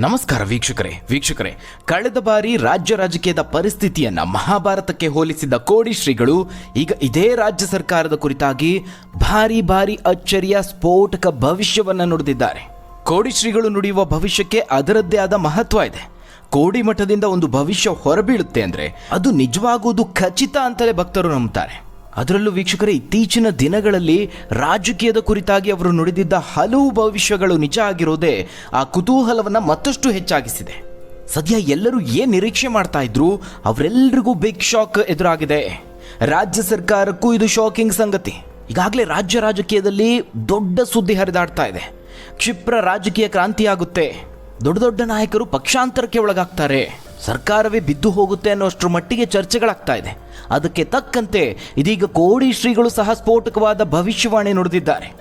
ನಮಸ್ಕಾರ ವೀಕ್ಷಕರೇ ವೀಕ್ಷಕರೇ. ಕಳೆದ ಬಾರಿ ರಾಜ್ಯ ರಾಜಕೀಯದ ಪರಿಸ್ಥಿತಿಯನ್ನು ಮಹಾಭಾರತಕ್ಕೆ ಹೋಲಿಸಿದ ಕೋಡಿ ಶ್ರೀಗಳು ಈಗ ಇದೇ ರಾಜ್ಯ ಸರ್ಕಾರದ ಕುರಿತಾಗಿ ಭಾರಿ ಭಾರಿ ಅಚ್ಚರಿಯ ಸ್ಫೋಟಕ ಭವಿಷ್ಯವನ್ನು ನುಡಿದಿದ್ದಾರೆ. ಕೋಡಿ ಶ್ರೀಗಳು ನುಡಿಯುವ ಭವಿಷ್ಯಕ್ಕೆ ಅದರದ್ದೇ ಆದ ಮಹತ್ವ ಇದೆ. ಕೋಡಿ ಮಠದಿಂದ ಒಂದು ಭವಿಷ್ಯ ಹೊರಬೀಳುತ್ತೆ ಅಂದರೆ ಅದು ನಿಜವಾಗುವುದು ಖಚಿತ ಅಂತಲೇ ಭಕ್ತರು ನಂಬುತ್ತಾರೆ ಅದರಲ್ಲೂ ವೀಕ್ಷಕರೇ, ಇತ್ತೀಚಿನ ದಿನಗಳಲ್ಲಿ ರಾಜಕೀಯದ ಕುರಿತಾಗಿ ಅವರು ನುಡಿದಿದ್ದ ಹಲವು ಭವಿಷ್ಯಗಳು ನಿಜ ಆಗಿರೋದೇ ಆ ಕುತೂಹಲವನ್ನು ಮತ್ತಷ್ಟು ಹೆಚ್ಚಾಗಿಸಿದೆ. ಸದ್ಯ ಎಲ್ಲರೂ ಏನು ನಿರೀಕ್ಷೆ ಮಾಡ್ತಾ ಇದ್ರು? ಅವರೆಲ್ಲರಿಗೂ ಬಿಗ್ ಶಾಕ್ ಎದುರಾಗಿದೆ. ರಾಜ್ಯ ಸರ್ಕಾರಕ್ಕೂ ಇದು ಶಾಕಿಂಗ್ ಸಂಗತಿ. ಈಗಾಗಲೇ ರಾಜ್ಯ ರಾಜಕೀಯದಲ್ಲಿ ದೊಡ್ಡ ಸುದ್ದಿ ಹರಿದಾಡ್ತಾ ಇದೆ. ಕ್ಷಿಪ್ರ ರಾಜಕೀಯ ಕ್ರಾಂತಿಯಾಗುತ್ತೆ. ದೊಡ್ಡ ದೊಡ್ಡ ನಾಯಕರು ಪಕ್ಷಾಂತರಕ್ಕೆ ಒಳಗಾಗ್ತಾರೆ. ಸರ್ಕಾರವೇ ಬಿದ್ದು ಹೋಗುತ್ತೆ ಅನ್ನೋಷ್ಟರ ಮಟ್ಟಿಗೆ ಚರ್ಚೆಗಳಾಗ್ತಾ ಇದೆ. ಅದಕ್ಕೆ ತಕ್ಕಂತೆ ಇದೀಗ ಕೋಡಿ ಶ್ರೀಗಳು ಸಹ ಸ್ಫೋಟಕವಾದ ಭವಿಷ್ಯವಾಣಿ ನುಡಿದಿದ್ದಾರೆ.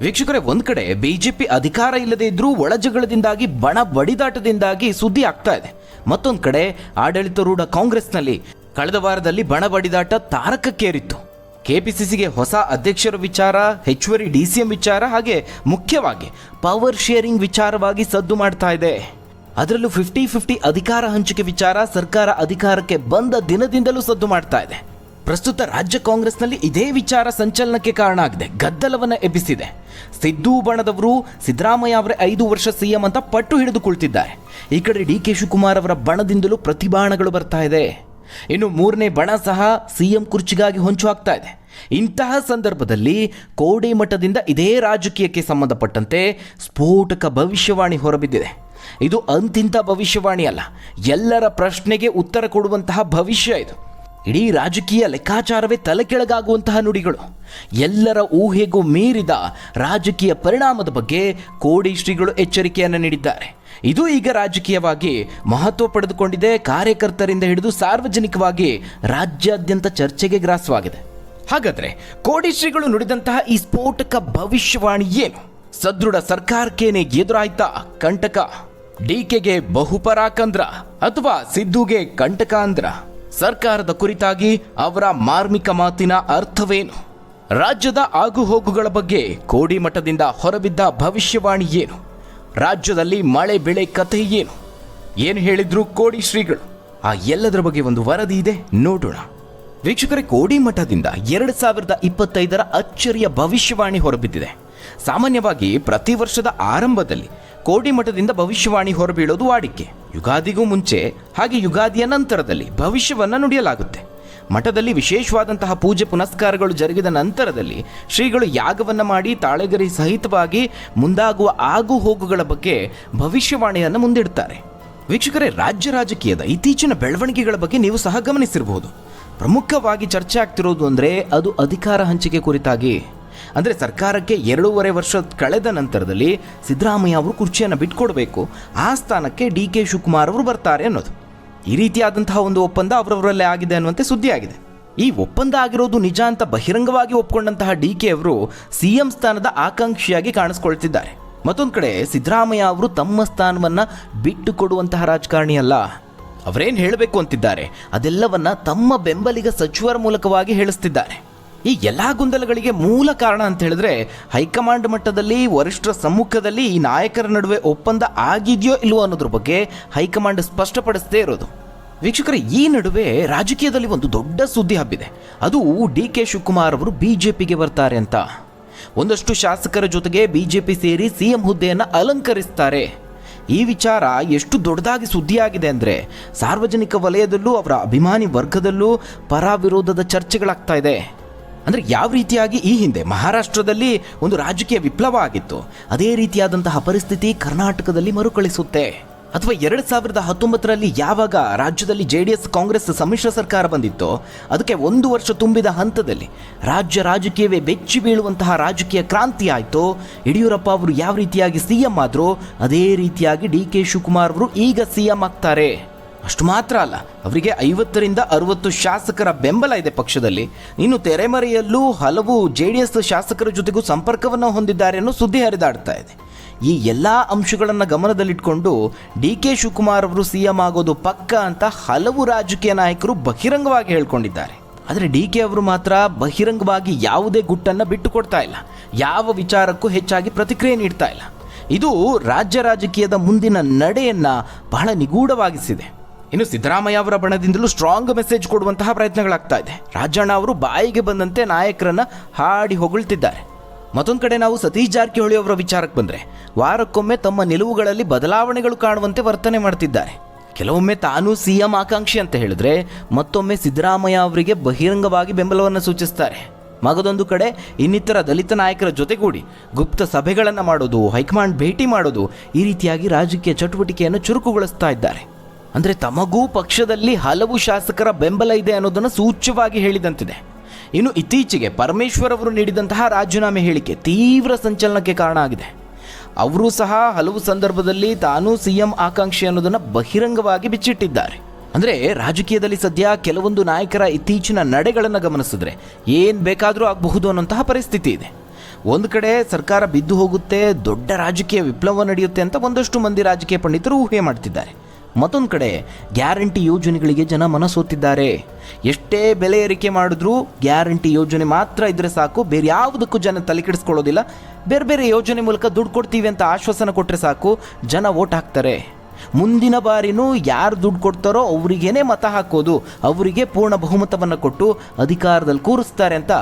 ವೀಕ್ಷಕರೇ, ಒಂದು ಕಡೆ ಬಿಜೆಪಿ ಅಧಿಕಾರ ಇಲ್ಲದೆ ಇದ್ರೂ ಒಳಜಗಳದಿಂದಾಗಿ, ಬಣ ಬಡಿದಾಟದಿಂದಾಗಿ ಸುದ್ದಿ ಆಗ್ತಾ ಇದೆ. ಮತ್ತೊಂದ್ ಕಡೆ ಆಡಳಿತಾರೂಢ ಕಾಂಗ್ರೆಸ್ನಲ್ಲಿ ಕಳೆದ ವಾರದಲ್ಲಿ ಬಣ ಬಡಿದಾಟ ತಾರಕಕ್ಕೇರಿತ್ತು. ಕೆಪಿಸಿಸಿಗೆ ಹೊಸ ಅಧ್ಯಕ್ಷರ ವಿಚಾರ, ಹೆಚ್ಚುವರಿ ಡಿ ಸಿ ಎಂ ವಿಚಾರ, ಹಾಗೆ ಮುಖ್ಯವಾಗಿ ಪವರ್ ಶೇರಿಂಗ್ ವಿಚಾರವಾಗಿ ಸದ್ದು ಮಾಡ್ತಾ ಇದೆ. ಅದರಲ್ಲೂ ಫಿಫ್ಟಿ ಫಿಫ್ಟಿ ಅಧಿಕಾರ ಹಂಚಿಕೆ ವಿಚಾರ ಸರ್ಕಾರ ಅಧಿಕಾರಕ್ಕೆ ಬಂದ ದಿನದಿಂದಲೂ ಸದ್ದು ಮಾಡ್ತಾ ಇದೆ. ಪ್ರಸ್ತುತ ರಾಜ್ಯ ಕಾಂಗ್ರೆಸ್ನಲ್ಲಿ ಇದೇ ವಿಚಾರ ಸಂಚಲನಕ್ಕೆ ಕಾರಣ ಆಗಿದೆ. ಗದ್ದಲವನ್ನ ಎಬ್ಬಿಸಿದೆ. ಸಿದ್ದು ಬಣದವರು, ಸಿದ್ದರಾಮಯ್ಯ ಅವರೇ ಐದು ವರ್ಷ ಸಿಎಂ ಅಂತ ಪಟ್ಟು ಹಿಡಿದುಕೊಳ್ತಿದ್ದಾರೆ ಈ ಕಡೆ ಡಿ ಕೆ ಶಿವಕುಮಾರ್ ಅವರ ಬಣದಿಂದಲೂ ಪ್ರತಿಭಾಣಗಳು ಬರ್ತಾ ಇದೆ. ಇನ್ನು ಮೂರನೇ ಬಣ ಸಹ ಸಿಎಂ ಕುರ್ಚಿಗಾಗಿ ಹೊಂಚು ಹಾಕ್ತಾ ಇದೆ. ಇಂತಹ ಸಂದರ್ಭದಲ್ಲಿ ಕೋಡಿ ಮಠದಿಂದ ಇದೇ ರಾಜಕೀಯಕ್ಕೆ ಸಂಬಂಧಪಟ್ಟಂತೆ ಸ್ಫೋಟಕ ಭವಿಷ್ಯವಾಣಿ ಹೊರಬಿದ್ದಿದೆ. ಇದು ಅಂತಿಂತ ಭವಿಷ್ಯವಾಣಿ ಅಲ್ಲ. ಎಲ್ಲರ ಪ್ರಶ್ನೆಗೆ ಉತ್ತರ ಕೊಡುವಂತಹ ಭವಿಷ್ಯ ಇದು. ಇಡೀ ರಾಜಕೀಯ ಲೆಕ್ಕಾಚಾರವೇ ತಲೆಕೆಳಗಾಗುವಂತಹ ನುಡಿಗಳು. ಎಲ್ಲರ ಊಹೆಗೂ ಮೀರಿದ ರಾಜಕೀಯ ಪರಿಣಾಮದ ಬಗ್ಗೆ ಕೋಡಿ ಶ್ರೀಗಳು ಎಚ್ಚರಿಕೆಯನ್ನು ನೀಡಿದ್ದಾರೆ. ಇದು ಈಗ ರಾಜಕೀಯವಾಗಿ ಮಹತ್ವ ಪಡೆದುಕೊಂಡಿದೆ, ಕಾರ್ಯಕರ್ತರಿಂದ ಹಿಡಿದು ಸಾರ್ವಜನಿಕವಾಗಿ ರಾಜ್ಯಾದ್ಯಂತ ಚರ್ಚೆಗೆ ಗ್ರಾಸವಾಗಿದೆ. ಹಾಗಾದ್ರೆ ಕೋಡಿ ಶ್ರೀಗಳು ನುಡಿದಂತಹ ಈ ಸ್ಫೋಟಕ ಭವಿಷ್ಯವಾಣಿ ಏನು? ಸದೃಢ ಸರ್ಕಾರಕ್ಕೇನೆ ಎದುರಾಯ್ತಾ, ಕಂಟಕ? ಡಿಕೆಗೆ ಬಹುಪರಾಕಂದ್ರ ಅಥವಾ ಸಿದ್ದುಗೆ ಕಂಟಕ ಅಂದ್ರ ಸರ್ಕಾರದ ಕುರಿತಾಗಿ ಅವರ ಮಾರ್ಮಿಕ ಮಾತಿನ ಅರ್ಥವೇನು? ರಾಜ್ಯದ ಆಗುಹೋಗುಗಳ ಬಗ್ಗೆ ಕೋಡಿಮಠದಿಂದ ಹೊರಬಿದ್ದ ಭವಿಷ್ಯವಾಣಿ ಏನು? ರಾಜ್ಯದಲ್ಲಿ ಮಳೆ ಬೆಳೆ ಕಥೆ ಏನು? ಏನು ಹೇಳಿದ್ರು ಕೋಡಿ ಶ್ರೀಗಳು? ಆ ಎಲ್ಲದರ ಬಗ್ಗೆ ಒಂದು ವರದಿ ಇದೆ, ನೋಡೋಣ. ವೀಕ್ಷಕರೇ, ಕೋಡಿಮಠದಿಂದ ಎರಡು ಸಾವಿರದ ಇಪ್ಪತ್ತೈದರ ಅಚ್ಚರಿಯ ಭವಿಷ್ಯವಾಣಿ ಹೊರಬಿದ್ದಿದೆ. ಸಾಮಾನ್ಯವಾಗಿ ಪ್ರತಿ ವರ್ಷದ ಆರಂಭದಲ್ಲಿ ಕೋಡಿ ಮಠದಿಂದ ಭವಿಷ್ಯವಾಣಿ ಹೊರಬೀಳೋದು ವಾಡಿಕೆ. ಯುಗಾದಿಗೂ ಮುಂಚೆ, ಹಾಗೆ ಯುಗಾದಿಯ ನಂತರದಲ್ಲಿ ಭವಿಷ್ಯವನ್ನು ನುಡಿಯಲಾಗುತ್ತೆ. ಮಠದಲ್ಲಿ ವಿಶೇಷವಾದಂತಹ ಪೂಜೆ ಪುನಸ್ಕಾರಗಳು ಜರುಗಿದ ನಂತರದಲ್ಲಿ ಶ್ರೀಗಳು ಯಾಗವನ್ನ ಮಾಡಿ ತಾಳೆಗರಿ ಸಹಿತವಾಗಿ ಮುಂದಾಗುವ ಆಗು ಹೋಗುಗಳ ಬಗ್ಗೆ ಭವಿಷ್ಯವಾಣಿಯನ್ನು ಮುಂದಿಡುತ್ತಾರೆ ವೀಕ್ಷಕರೇ, ರಾಜ್ಯ ರಾಜಕೀಯದ ಇತ್ತೀಚಿನ ಬೆಳವಣಿಗೆಗಳ ಬಗ್ಗೆ ನೀವು ಸಹ ಗಮನಿಸಿರಬಹುದು. ಪ್ರಮುಖವಾಗಿ ಚರ್ಚೆ ಆಗ್ತಿರೋದು ಅಂದರೆ ಅದು ಅಧಿಕಾರ ಹಂಚಿಕೆ ಕುರಿತಾಗಿ. ಅಂದರೆ ಸರ್ಕಾರಕ್ಕೆ ಎರಡೂವರೆ ವರ್ಷ ಕಳೆದ ನಂತರದಲ್ಲಿ ಸಿದ್ದರಾಮಯ್ಯ ಅವರು ಕುರ್ಚಿಯನ್ನು ಬಿಟ್ಕೊಡಬೇಕು. ಆ ಸ್ಥಾನಕ್ಕೆ ಡಿ ಕೆ ಶಿವಕುಮಾರ್ ಅವರು ಬರ್ತಾರೆ ಅನ್ನೋದು. ಈ ರೀತಿಯಾದಂತಹ ಒಂದು ಒಪ್ಪಂದ ಅವರವರಲ್ಲೇ ಆಗಿದೆ ಅನ್ನುವಂತೆ ಸುದ್ದಿ ಆಗಿದೆ. ಈ ಒಪ್ಪಂದ ಆಗಿರೋದು ನಿಜ ಅಂತ ಬಹಿರಂಗವಾಗಿ ಒಪ್ಕೊಂಡಂತಹ ಡಿ ಕೆ ಅವರು ಸಿ ಎಂ ಸ್ಥಾನದ ಆಕಾಂಕ್ಷಿಯಾಗಿ ಕಾಣಿಸ್ಕೊಳ್ತಿದ್ದಾರೆ. ಮತ್ತೊಂದು ಕಡೆ ಸಿದ್ದರಾಮಯ್ಯ ಅವರು ತಮ್ಮ ಸ್ಥಾನವನ್ನು ಬಿಟ್ಟು ಕೊಡುವಂತಹ ರಾಜಕಾರಣಿ ಅಲ್ಲ. ಅವರೇನು ಹೇಳಬೇಕು ಅಂತಿದ್ದಾರೆ. ಅದೆಲ್ಲವನ್ನ ತಮ್ಮ ಬೆಂಬಲಿಗ ಸಚಿವರ ಮೂಲಕವಾಗಿ ಹೇಳಿಸ್ತಿದ್ದಾರೆ. ಈ ಎಲ್ಲ ಗೊಂದಲಗಳಿಗೆ ಮೂಲ ಕಾರಣ ಅಂತ ಹೇಳಿದ್ರೆ ಹೈಕಮಾಂಡ್ ಮಟ್ಟದಲ್ಲಿ, ವರಿಷ್ಠರ ಸಮ್ಮುಖದಲ್ಲಿ ಈ ನಾಯಕರ ನಡುವೆ ಒಪ್ಪಂದ ಆಗಿದೆಯೋ ಇಲ್ವೋ ಅನ್ನೋದ್ರ ಬಗ್ಗೆ ಹೈಕಮಾಂಡ್ ಸ್ಪಷ್ಟಪಡಿಸದೇ ಇರೋದು. ವೀಕ್ಷಕರ, ಈ ನಡುವೆ ರಾಜಕೀಯದಲ್ಲಿ ಒಂದು ದೊಡ್ಡ ಸುದ್ದಿ ಹಬ್ಬಿದೆ. ಅದು ಡಿ ಕೆ ಶಿವಕುಮಾರ್ ಅವರು ಬಿಜೆಪಿಗೆ ಬರ್ತಾರೆ ಅಂತ. ಒಂದಷ್ಟು ಶಾಸಕರ ಜೊತೆಗೆ ಬಿಜೆಪಿ ಸೇರಿ ಸಿಎಂ ಹುದ್ದೆಯನ್ನು ಅಲಂಕರಿಸ್ತಾರೆ. ಈ ವಿಚಾರ ಎಷ್ಟು ದೊಡ್ಡದಾಗಿ ಸುದ್ದಿಯಾಗಿದೆ ಅಂದರೆ ಸಾರ್ವಜನಿಕ ವಲಯದಲ್ಲೂ, ಅವರ ಅಭಿಮಾನಿ ವರ್ಗದಲ್ಲೂ ಪರ ವಿರೋಧದ ಚರ್ಚೆಗಳಾಗ್ತಾ ಇದೆ. ಅಂದರೆ ಯಾವ ರೀತಿಯಾಗಿ ಈ ಹಿಂದೆ ಮಹಾರಾಷ್ಟ್ರದಲ್ಲಿ ಒಂದು ರಾಜಕೀಯ ವಿಪ್ಲವ ಆಗಿತ್ತು ಅದೇ ರೀತಿಯಾದಂತಹ ಪರಿಸ್ಥಿತಿ ಕರ್ನಾಟಕದಲ್ಲಿ ಮರುಕಳಿಸುತ್ತೆ. ಅಥವಾ ಎರಡು ಸಾವಿರದ ಹತ್ತೊಂಬತ್ತರಲ್ಲಿ ಯಾವಾಗ ರಾಜ್ಯದಲ್ಲಿ ಜೆ ಡಿ ಎಸ್ ಕಾಂಗ್ರೆಸ್ ಸಮ್ಮಿಶ್ರ ಸರ್ಕಾರ ಬಂದಿತ್ತೋ, ಅದಕ್ಕೆ ಒಂದು ವರ್ಷ ತುಂಬಿದ ಹಂತದಲ್ಲಿ ರಾಜ್ಯ ರಾಜಕೀಯವೇ ಬೆಚ್ಚಿ ಬೀಳುವಂತಹ ರಾಜಕೀಯ ಕ್ರಾಂತಿ ಆಯಿತು, ಯಡಿಯೂರಪ್ಪ ಅವರು ಯಾವ ರೀತಿಯಾಗಿ ಸಿ ಎಂ ಆದರೂ, ಅದೇ ರೀತಿಯಾಗಿ ಡಿ ಕೆ ಶಿವಕುಮಾರ್ ಅವರು ಈಗ ಸಿ ಎಂ ಆಗ್ತಾರೆ. ಅಷ್ಟು ಮಾತ್ರ ಅಲ್ಲ, ಅವರಿಗೆ ಐವತ್ತರಿಂದ ಅರವತ್ತು ಶಾಸಕರ ಬೆಂಬಲ ಇದೆ ಪಕ್ಷದಲ್ಲಿ. ಇನ್ನು ತೆರೆಮರೆಯಲ್ಲೂ ಹಲವು ಜೆ ಡಿ ಎಸ್ ಶಾಸಕರ ಜೊತೆಗೂ ಸಂಪರ್ಕವನ್ನು ಹೊಂದಿದ್ದಾರೆ ಅನ್ನೋ ಸುದ್ದಿ ಹರಿದಾಡ್ತಾ ಇದೆ. ಈ ಎಲ್ಲ ಅಂಶಗಳನ್ನು ಗಮನದಲ್ಲಿಟ್ಕೊಂಡು ಡಿ ಕೆ ಶಿವಕುಮಾರ್ ಅವರು ಸಿ ಎಂ ಆಗೋದು ಪಕ್ಕ ಅಂತ ಹಲವು ರಾಜಕೀಯ ನಾಯಕರು ಬಹಿರಂಗವಾಗಿ ಹೇಳ್ಕೊಂಡಿದ್ದಾರೆ. ಆದರೆ ಡಿ ಕೆ ಅವರು ಮಾತ್ರ ಬಹಿರಂಗವಾಗಿ ಯಾವುದೇ ಗುಟ್ಟನ್ನು ಬಿಟ್ಟು ಕೊಡ್ತಾ ಇಲ್ಲ. ಯಾವ ವಿಚಾರಕ್ಕೂ ಹೆಚ್ಚಾಗಿ ಪ್ರತಿಕ್ರಿಯೆ ನೀಡ್ತಾ ಇಲ್ಲ. ಇದು ರಾಜ್ಯ ರಾಜಕೀಯದ ಮುಂದಿನ ನಡೆಯನ್ನು ಬಹಳ ನಿಗೂಢವಾಗಿಸಿದೆ. ಇನ್ನು ಸಿದ್ದರಾಮಯ್ಯ ಅವರ ಬಣದಿಂದಲೂ ಸ್ಟ್ರಾಂಗ್ ಮೆಸೇಜ್ ಕೊಡುವಂತಹ ಪ್ರಯತ್ನಗಳಾಗ್ತಾ ಇದೆ. ರಾಜಣ್ಣ ಅವರು ಬಾಯಿಗೆ ಬಂದಂತೆ ನಾಯಕರನ್ನ ಹಾಡಿ ಹೊಗಳ್ತಿದ್ದಾರೆ. ಮತ್ತೊಂದು ಕಡೆ ನಾವು ಸತೀಶ್ ಜಾರಕಿಹೊಳಿ ಅವರ ವಿಚಾರಕ್ಕೆ ಬಂದರೆ, ವಾರಕ್ಕೊಮ್ಮೆ ತಮ್ಮ ನಿಲುವುಗಳಲ್ಲಿ ಬದಲಾವಣೆಗಳು ಕಾಣುವಂತೆ ವರ್ತನೆ ಮಾಡ್ತಿದ್ದಾರೆ. ಕೆಲವೊಮ್ಮೆ ತಾನು ಸಿ ಎಂ ಆಕಾಂಕ್ಷಿ ಅಂತ ಹೇಳಿದ್ರೆ, ಮತ್ತೊಮ್ಮೆ ಸಿದ್ದರಾಮಯ್ಯ ಅವರಿಗೆ ಬಹಿರಂಗವಾಗಿ ಬೆಂಬಲವನ್ನು ಸೂಚಿಸ್ತಾರೆ. ಮಗದೊಂದು ಕಡೆ ಇನ್ನಿತರ ದಲಿತ ನಾಯಕರ ಜೊತೆಗೂಡಿ ಗುಪ್ತ ಸಭೆಗಳನ್ನು ಮಾಡೋದು, ಹೈಕಮಾಂಡ್ ಭೇಟಿ ಮಾಡೋದು ಈ ರೀತಿಯಾಗಿ ರಾಜಕೀಯ ಚಟುವಟಿಕೆಯನ್ನು ಚುರುಕುಗೊಳಿಸ್ತಾ ಇದ್ದಾರೆ. ಅಂದರೆ ತಮಗೂ ಪಕ್ಷದಲ್ಲಿ ಹಲವು ಶಾಸಕರ ಬೆಂಬಲ ಇದೆ ಅನ್ನೋದನ್ನು ಸೂಚ್ಯವಾಗಿ ಹೇಳಿದಂತಿದೆ. ಇನ್ನು ಇತ್ತೀಚೆಗೆ ಪರಮೇಶ್ವರ್ ಅವರು ನೀಡಿದಂತಹ ರಾಜೀನಾಮೆ ಹೇಳಿಕೆ ತೀವ್ರ ಸಂಚಲನಕ್ಕೆ ಕಾರಣ ಆಗಿದೆ. ಅವರು ಸಹ ಹಲವು ಸಂದರ್ಭದಲ್ಲಿ ತಾನು ಸಿ ಎಂ ಆಕಾಂಕ್ಷಿ ಅನ್ನೋದನ್ನು ಬಹಿರಂಗವಾಗಿ ಬಿಚ್ಚಿಟ್ಟಿದ್ದಾರೆ. ಅಂದರೆ ರಾಜಕೀಯದಲ್ಲಿ ಸದ್ಯ ಕೆಲವೊಂದು ನಾಯಕರ ಇತ್ತೀಚಿನ ನಡೆಗಳನ್ನು ಗಮನಿಸಿದ್ರೆ ಏನು ಬೇಕಾದರೂ ಆಗಬಹುದು ಅನ್ನೋಂತಹ ಪರಿಸ್ಥಿತಿ ಇದೆ. ಒಂದು ಕಡೆ ಸರ್ಕಾರ ಬಿದ್ದು ಹೋಗುತ್ತೆ, ದೊಡ್ಡ ರಾಜಕೀಯ ವಿಪ್ಲವ ನಡೆಯುತ್ತೆ ಅಂತ ಒಂದಷ್ಟು ಮಂದಿ ರಾಜಕೀಯ ಪಂಡಿತರು ಊಹೆ ಮಾಡ್ತಿದ್ದಾರೆ. ಮತ್ತೊಂದು ಕಡೆ, ಗ್ಯಾರಂಟಿ ಯೋಜನೆಗಳಿಗೆ ಜನ ಮನಸೋತಿದ್ದಾರೆ. ಎಷ್ಟೇ ಬೆಲೆ ಏರಿಕೆ ಮಾಡಿದ್ರೂ ಗ್ಯಾರಂಟಿ ಯೋಜನೆ ಮಾತ್ರ ಇದ್ದರೆ ಸಾಕು, ಬೇರೆ ಯಾವುದಕ್ಕೂ ಜನ ತಲೆ ಕೆಡಿಸ್ಕೊಳ್ಳೋದಿಲ್ಲ. ಬೇರೆ ಬೇರೆ ಯೋಜನೆ ಮೂಲಕ ದುಡ್ಡು ಕೊಡ್ತೀವಿ ಅಂತ ಆಶ್ವಾಸನ ಕೊಟ್ಟರೆ ಸಾಕು, ಜನ ಓಟ್ ಹಾಕ್ತಾರೆ. ಮುಂದಿನ ಬಾರಿನೂ ಯಾರು ದುಡ್ಡು ಕೊಡ್ತಾರೋ ಅವರಿಗೇನೆ ಮತ ಹಾಕೋದು, ಅವರಿಗೆ ಪೂರ್ಣ ಬಹುಮತವನ್ನು ಕೊಟ್ಟು ಅಧಿಕಾರದಲ್ಲಿ ಕೂರಿಸ್ತಾರೆ ಅಂತ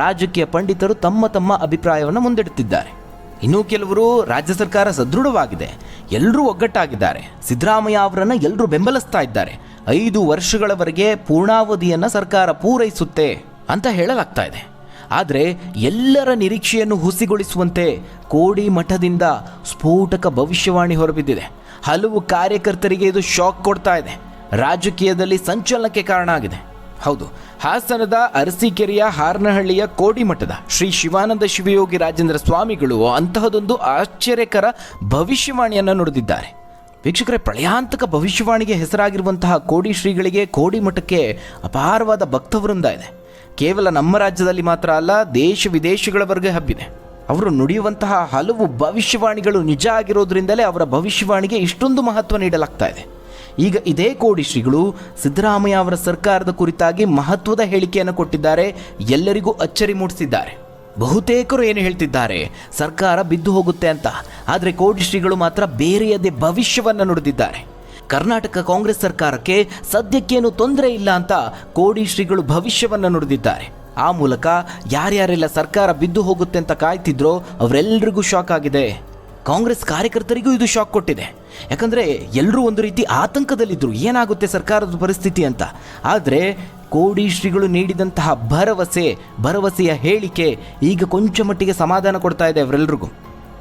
ರಾಜಕೀಯ ಪಂಡಿತರು ತಮ್ಮ ತಮ್ಮ ಅಭಿಪ್ರಾಯವನ್ನು ಮುಂದಿಡುತ್ತಿದ್ದಾರೆ ಇನ್ನು ಕೆಲವರು ರಾಜ್ಯ ಸರ್ಕಾರ ಸದೃಢವಾಗಿದೆ. ಎಲ್ಲರೂ ಒಗ್ಗಟ್ಟಾಗಿದ್ದಾರೆ. ಸಿದ್ದರಾಮಯ್ಯ ಅವರನ್ನು ಎಲ್ಲರೂ ಬೆಂಬಲಿಸ್ತಾ ಇದ್ದಾರೆ. ಐದು ವರ್ಷಗಳವರೆಗೆ ಪೂರ್ಣಾವಧಿಯನ್ನು ಸರ್ಕಾರ ಪೂರೈಸುತ್ತೆ ಅಂತ ಹೇಳಲಾಗ್ತಾ ಇದೆ. ಆದರೆ ಎಲ್ಲರ ನಿರೀಕ್ಷೆಯನ್ನು ಹುಸಿಗೊಳಿಸುವಂತೆ ಕೋಡಿ ಮಠದಿಂದ ಸ್ಫೋಟಕ ಭವಿಷ್ಯವಾಣಿ ಹೊರಬಿದ್ದಿದೆ. ಹಲವು ಕಾರ್ಯಕರ್ತರಿಗೆ ಇದು ಶಾಕ್ ಕೊಡ್ತಾ ಇದೆ. ರಾಜಕೀಯದಲ್ಲಿ ಸಂಚಲನಕ್ಕೆ ಕಾರಣ ಆಗಿದೆ. ಹೌದು. ಹಾಸನದ ಅರಸೀಕೆರೆಯ ಹಾರನಹಳ್ಳಿಯ ಕೋಡಿಮಠದ ಶ್ರೀ ಶಿವಾನಂದ ಶಿವಯೋಗಿ ರಾಜೇಂದ್ರ ಸ್ವಾಮಿಗಳು ಅಂತಹದೊಂದು ಆಶ್ಚರ್ಯಕರ ಭವಿಷ್ಯವಾಣಿಯನ್ನು ನುಡಿದಿದ್ದಾರೆ. ವೀಕ್ಷಕರೇ, ಪ್ರಳಯಾಂತಕ ಭವಿಷ್ಯವಾಣಿಗೆ ಹೆಸರಾಗಿರುವಂತಹ ಕೋಡಿ ಶ್ರೀಗಳಿಗೆ ಕೋಡಿ ಮಠಕ್ಕೆ ಅಪಾರವಾದ ಭಕ್ತವೃಂದ ಇದೆ. ಕೇವಲ ನಮ್ಮ ರಾಜ್ಯದಲ್ಲಿ ಮಾತ್ರ ಅಲ್ಲ, ದೇಶ ವಿದೇಶಗಳವರೆಗೆ ಹಬ್ಬಿದೆ. ಅವರು ನುಡಿಯುವಂತಹ ಹಲವು ಭವಿಷ್ಯವಾಣಿಗಳು ನಿಜ ಆಗಿರೋದ್ರಿಂದಲೇ ಅವರ ಭವಿಷ್ಯವಾಣಿಗೆ ಇಷ್ಟೊಂದು ಮಹತ್ವ ನೀಡಲಾಗ್ತಾ ಇದೆ. ಈಗ ಇದೇ ಕೋಡಿ ಶ್ರೀಗಳು ಸಿದ್ದರಾಮಯ್ಯ ಅವರ ಸರ್ಕಾರದ ಕುರಿತಾಗಿ ಮಹತ್ವದ ಹೇಳಿಕೆಯನ್ನು ಕೊಟ್ಟಿದ್ದಾರೆ. ಎಲ್ಲರಿಗೂ ಅಚ್ಚರಿ ಮೂಡಿಸಿದ್ದಾರೆ. ಬಹುತೇಕರು ಏನು ಹೇಳ್ತಿದ್ದಾರೆ? ಸರ್ಕಾರ ಬಿದ್ದು ಹೋಗುತ್ತೆ ಅಂತ. ಆದರೆ ಕೋಡಿ ಶ್ರೀಗಳು ಮಾತ್ರ ಬೇರೆಯದೇ ಭವಿಷ್ಯವನ್ನು ನುಡಿದಿದ್ದಾರೆ. ಕರ್ನಾಟಕ ಕಾಂಗ್ರೆಸ್ ಸರ್ಕಾರಕ್ಕೆ ಸದ್ಯಕ್ಕೇನು ತೊಂದರೆ ಇಲ್ಲ ಅಂತ ಕೋಡಿ ಶ್ರೀಗಳು ಭವಿಷ್ಯವನ್ನು ನುಡಿದಿದ್ದಾರೆ. ಆ ಮೂಲಕ ಯಾರ್ಯಾರೆಲ್ಲ ಸರ್ಕಾರ ಬಿದ್ದು ಹೋಗುತ್ತೆ ಅಂತ ಕಾಯ್ತಿದ್ರೋ ಅವರೆಲ್ಲರಿಗೂ ಶಾಕ್ ಆಗಿದೆ. ಕಾಂಗ್ರೆಸ್ ಕಾರ್ಯಕರ್ತರಿಗೂ ಇದು ಶಾಕ್ ಕೊಟ್ಟಿದೆ. ಯಾಕಂದರೆ ಎಲ್ಲರೂ ಒಂದು ರೀತಿ ಆತಂಕದಲ್ಲಿದ್ದರು ಏನಾಗುತ್ತೆ ಸರ್ಕಾರದ ಪರಿಸ್ಥಿತಿ ಅಂತ? ಆದರೆ ಕೋಡಿ ಶ್ರೀಗಳು ನೀಡಿದಂತಹ ಭರವಸೆ, ಭರವಸೆಯ ಹೇಳಿಕೆ ಈಗ ಕೊಂಚ ಮಟ್ಟಿಗೆ ಸಮಾಧಾನ ಕೊಡ್ತಾ ಇದೆ ಅವರೆಲ್ಲರಿಗೂ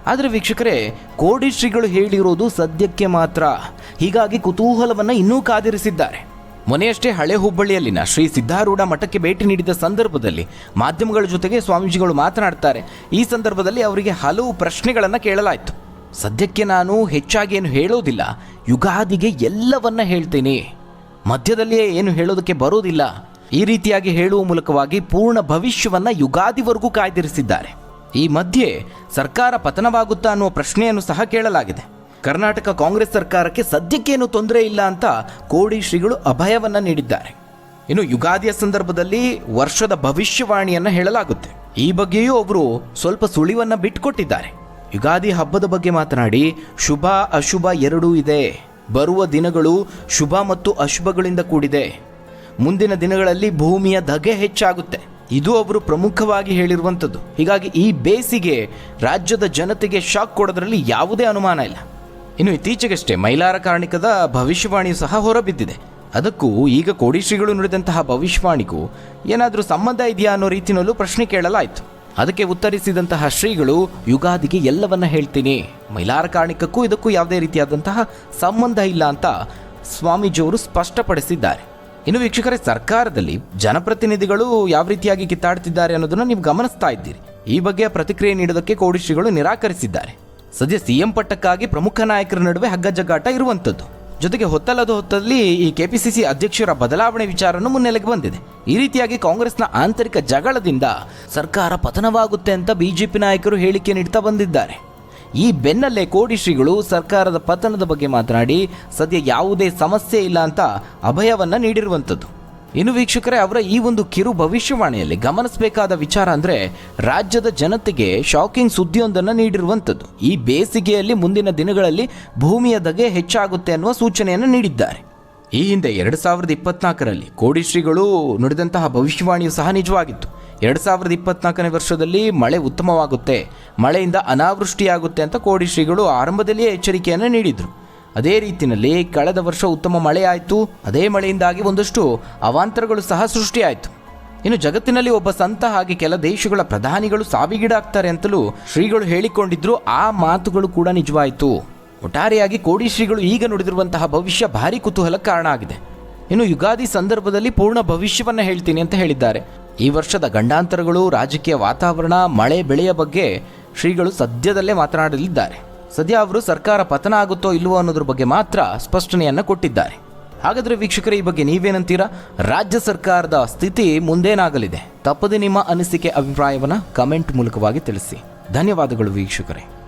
ಆದರೆ ವೀಕ್ಷಕರೇ ಕೋಡಿ ಶ್ರೀಗಳು ಹೇಳಿರೋದು ಸದ್ಯಕ್ಕೆ ಮಾತ್ರ. ಹೀಗಾಗಿ ಕುತೂಹಲವನ್ನು ಇನ್ನೂ ಕಾದಿರಿಸಿದ್ದಾರೆ. ಮೊನ್ನೆಯಷ್ಟೇ ಹಳೆ ಹುಬ್ಬಳ್ಳಿಯಲ್ಲಿನ ಶ್ರೀ ಸಿದ್ಧಾರೂಢ ಮಠಕ್ಕೆ ಭೇಟಿ ನೀಡಿದ ಸಂದರ್ಭದಲ್ಲಿ ಮಾಧ್ಯಮಗಳ ಜೊತೆಗೆ ಸ್ವಾಮೀಜಿಗಳು ಮಾತನಾಡ್ತಾರೆ. ಈ ಸಂದರ್ಭದಲ್ಲಿ ಅವರಿಗೆ ಹಲವು ಪ್ರಶ್ನೆಗಳನ್ನು ಕೇಳಲಾಯಿತು. ಸದ್ಯಕ್ಕೆ ನಾನು ಹೆಚ್ಚಾಗಿ ಏನು ಹೇಳೋದಿಲ್ಲ. ಯುಗಾದಿಗೆ ಎಲ್ಲವನ್ನ ಹೇಳ್ತೀನಿ. ಮಧ್ಯದಲ್ಲಿಯೇ ಏನು ಹೇಳೋದಕ್ಕೆ ಬರೋದಿಲ್ಲ. ಈ ರೀತಿಯಾಗಿ ಹೇಳುವ ಮೂಲಕವಾಗಿ ಪೂರ್ಣ ಭವಿಷ್ಯವನ್ನ ಯುಗಾದಿವರೆಗೂ ಕಾಯ್ದಿರಿಸಿದ್ದಾರೆ. ಈ ಮಧ್ಯೆ ಸರ್ಕಾರ ಪತನವಾಗುತ್ತಾ ಅನ್ನುವ ಪ್ರಶ್ನೆಯನ್ನು ಸಹ ಕೇಳಲಾಗಿದೆ. ಕರ್ನಾಟಕ ಕಾಂಗ್ರೆಸ್ ಸರ್ಕಾರಕ್ಕೆ ಸದ್ಯಕ್ಕೇನು ತೊಂದರೆ ಇಲ್ಲ ಅಂತ ಕೋಡಿ ಶ್ರೀಗಳು ಅಭಯವನ್ನ ನೀಡಿದ್ದಾರೆ. ಇನ್ನು ಯುಗಾದಿಯ ಸಂದರ್ಭದಲ್ಲಿ ವರ್ಷದ ಭವಿಷ್ಯವಾಣಿಯನ್ನ ಹೇಳಲಾಗುತ್ತೆ. ಈ ಬಗ್ಗೆಯೂ ಅವರು ಸ್ವಲ್ಪ ಸುಳಿವನ್ನ ಬಿಟ್ಕೊಟ್ಟಿದ್ದಾರೆ. ಯುಗಾದಿ ಹಬ್ಬದ ಬಗ್ಗೆ ಮಾತನಾಡಿ, ಶುಭ ಅಶುಭ ಎರಡೂ ಇದೆ. ಬರುವ ದಿನಗಳು ಶುಭ ಮತ್ತು ಅಶುಭಗಳಿಂದ ಕೂಡಿದೆ. ಮುಂದಿನ ದಿನಗಳಲ್ಲಿ ಭೂಮಿಯ ಧಗೆ ಹೆಚ್ಚಾಗುತ್ತೆ. ಇದು ಅವರು ಪ್ರಮುಖವಾಗಿ ಹೇಳಿರುವಂಥದ್ದು. ಹೀಗಾಗಿ ಈ ಬೇಸಿಗೆ ರಾಜ್ಯದ ಜನತೆಗೆ ಶಾಕ್ ಕೊಡೋದ್ರಲ್ಲಿ ಯಾವುದೇ ಅನುಮಾನ ಇಲ್ಲ. ಇನ್ನು ಇತ್ತೀಚೆಗಷ್ಟೇ ಮೈಲಾರ ಕಾರ್ಣಿಕದ ಭವಿಷ್ಯವಾಣಿಯು ಸಹ ಹೊರಬಿದ್ದಿದೆ. ಅದಕ್ಕೂ ಈಗ ಕೋಡಿಶ್ರೀಗಳು ನುಡಿದಂತಹ ಭವಿಷ್ಯವಾಣಿಗೂ ಏನಾದರೂ ಸಂಬಂಧ ಇದೆಯಾ ಅನ್ನೋ ರೀತಿಯಲ್ಲೂ ಪ್ರಶ್ನೆ ಕೇಳಲಾಯಿತು. ಅದಕ್ಕೆ ಉತ್ತರಿಸಿದಂತಹ ಶ್ರೀಗಳು, ಯುಗಾದಿಗೆ ಎಲ್ಲವನ್ನ ಹೇಳ್ತೀನಿ. ಮೈಲಾರ ಕಾರ್ಣಿಕಕ್ಕೂ ಇದಕ್ಕೂ ಯಾವುದೇ ರೀತಿಯಾದಂತಹ ಸಂಬಂಧ ಇಲ್ಲ ಅಂತ ಸ್ವಾಮೀಜಿಯವರು ಸ್ಪಷ್ಟಪಡಿಸಿದ್ದಾರೆ. ಇನ್ನು ವೀಕ್ಷಕರೇ, ಸರ್ಕಾರದಲ್ಲಿ ಜನಪ್ರತಿನಿಧಿಗಳು ಯಾವ ರೀತಿಯಾಗಿ ಕಿತ್ತಾಡ್ತಿದ್ದಾರೆ ಅನ್ನೋದನ್ನು ನೀವು ಗಮನಿಸ್ತಾ ಇದ್ದೀರಿ. ಈ ಬಗ್ಗೆ ಪ್ರತಿಕ್ರಿಯೆ ನೀಡೋದಕ್ಕೆ ಕೋಡಿಶ್ರೀಗಳು ನಿರಾಕರಿಸಿದ್ದಾರೆ. ಸದ್ಯ ಸಿಎಂ ಪಟ್ಟಕ್ಕಾಗಿ ಪ್ರಮುಖ ನಾಯಕರ ನಡುವೆ ಹಗ್ಗಜಗ್ಗಾಟ ಇರುವಂಥದ್ದು. ಜೊತೆಗೆ ಹೊತ್ತಲ್ಲದ ಹೊತ್ತಲ್ಲಿ ಈ ಕೆಪಿಸಿಸಿ ಅಧ್ಯಕ್ಷರ ಬದಲಾವಣೆ ವಿಚಾರನೂ ಮುನ್ನೆಲೆಗೆ ಬಂದಿದೆ. ಈ ರೀತಿಯಾಗಿ ಕಾಂಗ್ರೆಸ್ನ ಆಂತರಿಕ ಜಗಳದಿಂದ ಸರ್ಕಾರ ಪತನವಾಗುತ್ತೆ ಅಂತ ಬಿಜೆಪಿ ನಾಯಕರು ಹೇಳಿಕೆ ನೀಡ್ತಾ ಬಂದಿದ್ದಾರೆ. ಈ ಬೆನ್ನಲ್ಲೇ ಕೋಡಿ ಶ್ರೀಗಳು ಸರ್ಕಾರದ ಪತನದ ಬಗ್ಗೆ ಮಾತನಾಡಿ, ಸದ್ಯ ಯಾವುದೇ ಸಮಸ್ಯೆ ಇಲ್ಲ ಅಂತ ಅಭಯವನ್ನ ನೀಡಿರುವಂಥದ್ದು. ಇನ್ನು ವೀಕ್ಷಕರೇ, ಅವರ ಈ ಒಂದು ಕಿರು ಭವಿಷ್ಯವಾಣಿಯಲ್ಲಿ ಗಮನಿಸಬೇಕಾದ ವಿಚಾರ ಅಂದರೆ ರಾಜ್ಯದ ಜನತೆಗೆ ಶಾಕಿಂಗ್ ಸುದ್ದಿಯೊಂದನ್ನು ನೀಡಿರುವಂಥದ್ದು. ಈ ಬೇಸಿಗೆಯಲ್ಲಿ ಮುಂದಿನ ದಿನಗಳಲ್ಲಿ ಭೂಮಿಯ ಧಗೆ ಹೆಚ್ಚಾಗುತ್ತೆ ಅನ್ನುವ ಸೂಚನೆಯನ್ನು ನೀಡಿದ್ದಾರೆ. ಈ ಹಿಂದೆ ಎರಡು ಸಾವಿರದ ಇಪ್ಪತ್ನಾಲ್ಕರಲ್ಲಿ ಕೋಡಿಶ್ರೀಗಳು ನುಡಿದಂತಹ ಭವಿಷ್ಯವಾಣಿಯು ಸಹ ನಿಜವಾಗಿತ್ತು. ಎರಡು ಸಾವಿರದ ಇಪ್ಪತ್ನಾಲ್ಕನೇ ವರ್ಷದಲ್ಲಿ ಮಳೆ ಉತ್ತಮವಾಗುತ್ತೆ, ಮಳೆಯಿಂದ ಅನಾವೃಷ್ಟಿಯಾಗುತ್ತೆ ಅಂತ ಕೋಡಿಶ್ರೀಗಳು ಆರಂಭದಲ್ಲಿಯೇ ಎಚ್ಚರಿಕೆಯನ್ನು ನೀಡಿದರು. ಅದೇ ರೀತಿಯಲ್ಲಿ ಕಳೆದ ವರ್ಷ ಉತ್ತಮ ಮಳೆ ಆಯಿತು. ಅದೇ ಮಳೆಯಿಂದಾಗಿ ಒಂದಷ್ಟು ಅವಾಂತರಗಳು ಸಹ ಸೃಷ್ಟಿಯಾಯಿತು. ಇನ್ನು ಜಗತ್ತಿನಲ್ಲಿ ಒಬ್ಬ ಸಂತ ಹಾಗೆ ಕೆಲ ದೇಶಗಳ ಪ್ರಧಾನಿಗಳು ಸಾವಿಗೀಡಾಗ್ತಾರೆ ಅಂತಲೂ ಶ್ರೀಗಳು ಹೇಳಿಕೊಂಡಿದ್ರು. ಆ ಮಾತುಗಳು ಕೂಡ ನಿಜವಾಯಿತು. ಒಟ್ಟಾರೆಯಾಗಿ ಕೋಡಿ ಶ್ರೀಗಳು ಈಗ ನುಡಿದಿರುವಂತಹ ಭವಿಷ್ಯ ಭಾರಿ ಕುತೂಹಲ ಕಾರಣ ಆಗಿದೆ ಇನ್ನು ಯುಗಾದಿ ಸಂದರ್ಭದಲ್ಲಿ ಪೂರ್ಣ ಭವಿಷ್ಯವನ್ನ ಹೇಳ್ತೀನಿ ಅಂತ ಹೇಳಿದ್ದಾರೆ. ಈ ವರ್ಷದ ಗಂಡಾಂತರಗಳು, ರಾಜಕೀಯ ವಾತಾವರಣ, ಮಳೆ, ಬೆಳೆಯ ಬಗ್ಗೆ ಶ್ರೀಗಳು ಸದ್ಯದಲ್ಲೇ ಮಾತನಾಡಲಿದ್ದಾರೆ. ಸದ್ಯ ಅವರು ಸರ್ಕಾರ ಪತನ ಆಗುತ್ತೋ ಇಲ್ವೋ ಅನ್ನೋದ್ರ ಬಗ್ಗೆ ಮಾತ್ರ ಸ್ಪಷ್ಟನೆಯನ್ನು ಕೊಟ್ಟಿದ್ದಾರೆ. ಹಾಗಾದರೆ ವೀಕ್ಷಕರೇ, ಈ ಬಗ್ಗೆ ನೀವೇನಂತೀರಾ? ರಾಜ್ಯ ಸರ್ಕಾರದ ಸ್ಥಿತಿ ಮುಂದೇನಾಗಲಿದೆ? ತಪ್ಪದೆ ನಿಮ್ಮ ಅನಿಸಿಕೆ, ಅಭಿಪ್ರಾಯವನ್ನು ಕಮೆಂಟ್ ಮೂಲಕವಾಗಿ ತಿಳಿಸಿ. ಧನ್ಯವಾದಗಳು ವೀಕ್ಷಕರೇ.